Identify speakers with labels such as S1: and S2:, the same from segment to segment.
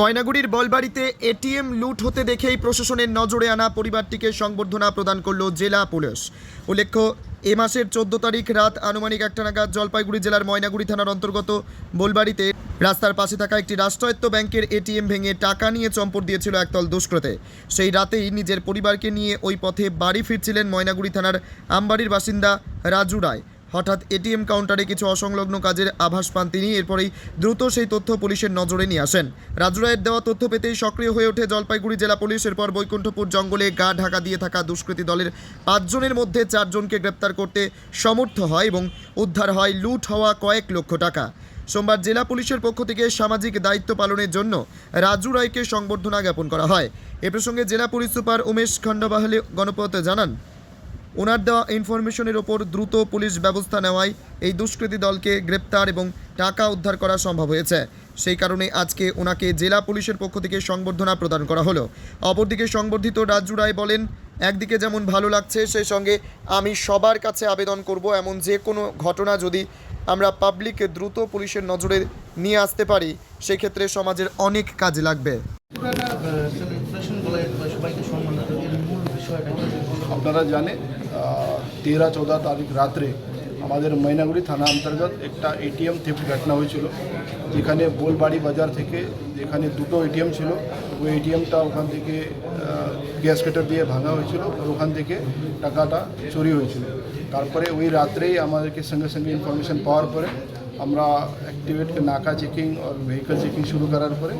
S1: ময়নাগুড়ির বলবাড়িতে ATM লুট হতে দেখেই প্রশাসনের নজরে আনা পরিবারটিকে সংবর্ধনা প্রদান করল জেলা পুলিশ। উল্লেখ্য, এ মাসের চোদ্দ তারিখ রাত আনুমানিক একটা নাগাদ জলপাইগুড়ি জেলার ময়নাগুড়ি থানার অন্তর্গত বোলবাড়িতে রাস্তার পাশে থাকা একটি রাষ্ট্রায়ত্ত ব্যাংকের এটিএম ভেঙে টাকা নিয়ে চম্পট দিয়েছিল একদল দুষ্কৃতে। সেই রাতেই নিজের পরিবারকে নিয়ে ওই পথে বাড়ি ফিরছিলেন ময়নাগুড়ি থানার আমবাড়ির বাসিন্দা রাজু রায়। হঠাৎ এটিএম কাউন্টারে কিছু অসংলগ্ন কাজের আভাস পান তিনি, এরপরেই দ্রুত সেই তথ্য পুলিশের নজরে নিয়ে আসেন। রাজু রায়ের দেওয়া তথ্য পেতেই সক্রিয় হয়ে ওঠে জলপাইগুড়ি জেলা পুলিশ। এরপর বৈকুণ্ঠপুর জঙ্গলে গা ঢাকা দিয়ে থাকা দুষ্কৃতী দলের পাঁচজনের মধ্যে চারজনকে গ্রেপ্তার করতে সমর্থ হয় এবং উদ্ধার হয় লুট হওয়া কয়েক লক্ষ টাকা। সোমবার জেলা পুলিশের পক্ষ থেকে সামাজিক দায়িত্ব পালনের জন্য রাজু রায়কে সংবর্ধনা জ্ঞাপন করা হয়। এ প্রসঙ্গে জেলা পুলিশ সুপার উমেশ খণ্ডবাহালে গণপত জানান ওনার দেওয়া ইনফরমেশনের ওপর দ্রুত পুলিশ ব্যবস্থা নেওয়ায় এই দুষ্কৃতী দলকে গ্রেপ্তার এবং টাকা উদ্ধার করা সম্ভব হয়েছে। সেই কারণে আজকে ওনাকে জেলা পুলিশের পক্ষ থেকে সংবর্ধনা প্রদান করা হলো। অপরদিকে সংবর্ধিত রাজু রায় বলেন, একদিকে যেমন ভালো লাগছে, সেই সঙ্গে আমি সবার কাছে আবেদন করব। এমন যে কোনো ঘটনা যদি আমরা পাবলিক দ্রুত পুলিশের নজরে নিয়ে আসতে পারি, সেক্ষেত্রে সমাজের অনেক কাজে লাগবে।
S2: সবাইকে সম্মান
S3: আপনারা জানেন তেরহ চৌদহ তারিখ রাত্রে আমাদের ময়নাগুড়ি থানা অন্তর্গত একটা এটিএম থেফট ঘটনা হয়েছিল, যেখানে বোলবাড়ি বাজার থেকে যেখানে দুটো এটিএম ছিল, ওই এটিএমটা ওখান থেকে গ্যাস কাটার দিয়ে ভাঙা হয়েছিল আর ওখান থেকে টাকাটা চুরি হয়েছিল। তারপরে ওই রাত্রেই আমাদেরকে সঙ্গে সঙ্গে ইনফরমেশন পাওয়ার পরে আমরা অ্যাক্টিভেট নাকা চেকিং আর ভেহিকল চেকিং শুরু করার পরে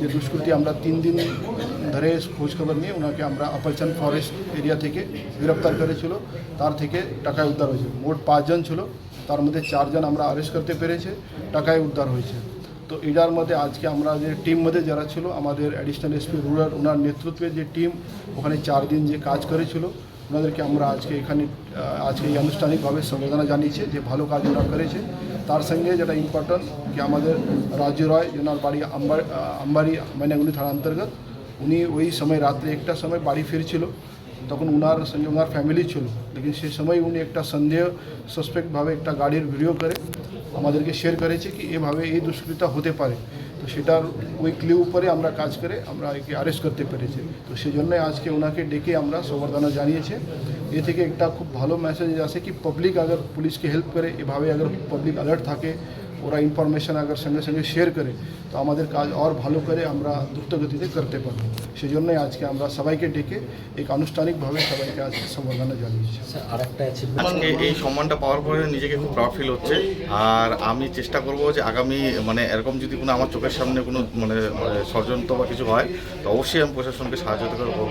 S3: যে দুষ্কৃতী আমরা তিন দিন ধরে খোঁজখবর নিয়ে ওনাকে আমরা আপারচান ফরেস্ট এরিয়া থেকে গ্রেপ্তার করেছিল। তার থেকে টাকায় উদ্ধার হয়েছে। মোট পাঁচজন ছিল। তার মধ্যে চারজন আমরা অ্যারেস্ট করতে পেরেছে। টাকায় উদ্ধার হয়েছে। তো এটার মধ্যে আজকে আমরা যে টিম মধ্যে যারা ছিল, আমাদের অ্যাডিশনাল এসপি রুরাল ওনার নেতৃত্বে যে টিম ওখানে চার দিন যে কাজ করেছিল ওনাদেরকে আমরা আজকে এখানে আজকে এই আনুষ্ঠানিকভাবে সম্বোধনা জানিয়েছে যে ভালো কাজ ওরা করেছে। তার সঙ্গে যেটা ইম্পর্ট্যান্ট কি আমাদের রাজু রয় ওনার বাড়ি আম্বার আম্বারি মাইনাগুলি থানা অন্তর্গত, উনি ওই সময় রাত্রে একটা সময় বাড়ি ফিরছিল। তখন ওনার সঙ্গে ওনার ফ্যামিলি ছিল। লেকিন সেই সময় উনি একটা সন্দেহ সাসপেক্টভাবে একটা গাড়ির ভিডিও করে আমাদেরকে শেয়ার করেছে কি এভাবে এই দুষ্কৃতা হতে পারে। তো সেটার ওই ক্লিউ উপরে আমরা কাজ করে আমরা একে অ্যারেস্ট করতে পেরেছি। তো সেই জন্যই আজকে ওনাকে ডেকে আমরা সম্বর্ধনা জানিয়েছে। এ থেকে একটা খুব ভালো মেসেজ আসে কি পাবলিক আগর পুলিশকে হেল্প করে এভাবে আগর পাবলিক অ্যালার্ট থাকে ওরা ইনফরমেশান আগর সঙ্গে সঙ্গে শেয়ার করে তো আমাদের কাজ আর ভালো করে আমরা দ্রুতগতিতে করতে পারব। সেই জন্যই আজকে আমরা সবাইকে ডেকে এক আনুষ্ঠানিকভাবে সবাইকে আজকে সম্বর্ধনা জানিয়েছি।
S4: আজকে এই সম্মানটা পাওয়ার পরে নিজেকে খুব প্রাউড ফিল হচ্ছে। আর আমি চেষ্টা করব যে আগামী মানে এরকম যদি কোনো আমার চোখের সামনে কোনো মানে ষড়যন্ত্র বা কিছু হয় তো অবশ্যই আমি প্রশাসনকে সাহায্য করব।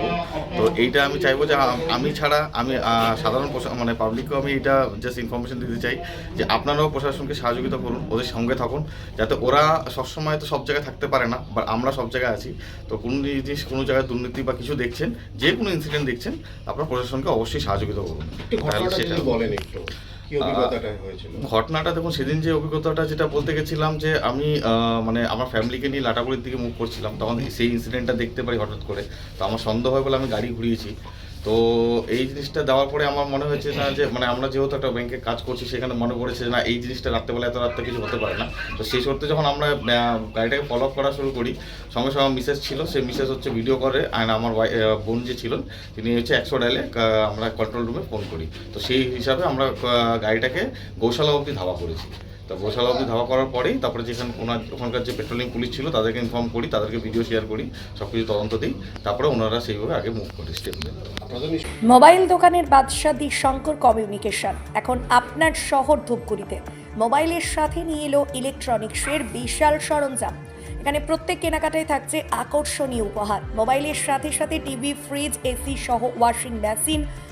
S4: তো এইটা আমি চাইব যে আমি ছাড়া আমি সাধারণ প্রশা- মানে পাবলিককেও আমি এটা জাস্ট ইনফরমেশন দিতে চাই যে আপনারাও প্রশাসনকে সহযোগিতা করুন। ওদের সঙ্গে থাকুন। যাতে ওরা সবসময় তো সব জায়গায় থাকতে পারে না বা আমরা সব জায়গায় আছি। তো কোনো জিনিস কোনো জায়গায় দুর্নীতি বা কিছু দেখছেন যে কোনো ইনসিডেন্ট দেখছেন আপনার প্রশাসনকে অবশ্যই সহযোগিতা করুন। তাহলে
S5: ঘটনাটা
S4: সেটা
S5: বলেন একটু
S4: ঘটনাটা দেখুন সেদিন যে অভিজ্ঞতাটা যেটা বলতে গেছিলাম যে আমি মানে আমার ফ্যামিলিকে নিয়ে লাটাগুড়ির দিকে মুভ করছিলাম তখন সেই ইনসিডেন্টটা দেখতে পারি হঠাৎ করে। তো আমার সন্দেহ হয় বলে আমি গাড়ি ঘুরিয়েছি। তো এই জিনিসটা দেওয়ার পরে আমার মনে হয়েছে না যে মানে আমরা যেহেতু একটা ব্যাংকে কাজ করছি, সেখানে মনে পড়েছে না, এই জিনিসটা রাত্রেবেলা এত রাত্রে কিছু হতে পারে না। তো সেই সত্ত্বে যখন আমরা গাড়িটাকে ফলো আপ করা শুরু করি, সঙ্গে সঙ্গে মিসেস ছিল, সেই মিসেস হচ্ছে ভিডিও করে, আর আমার বোন যে ছিলেন তিনি হচ্ছে একশো ডাইলে আমরা কন্ট্রোল রুমে ফোন করি। তো সেই হিসাবে আমরা গাড়িটাকে গৌশালা অবধি ধাওয়া করেছি। তো গৌশালা অবধি ধাওয়া করার পরেই তারপরে যেখানে ওনার ওখানকার যে পেট্রোলিং পুলিশ ছিল তাদেরকে ইনফর্ম করি তাদেরকে ভিডিও শেয়ার করি সব কিছু তদন্ত দিই। তারপরে ওনারা সেইভাবে আগে মুভ করে স্টেপ নেন
S6: মোবাইল দোকানের বাদশাহ দি শঙ্কর কমিউনিকেশন এখন আপনার শহর ধূপগুড়িতে। মোবাইলের সাথে নিয়ে এলো ইলেকট্রনিক্সের বিশাল সরঞ্জাম। এখানে প্রত্যেক কেনাকাটায় থাকছে আকর্ষণীয় উপহার। মোবাইলের সাথে সাথে টিভি ফ্রিজ এসি সহ ওয়াশিং মেশিন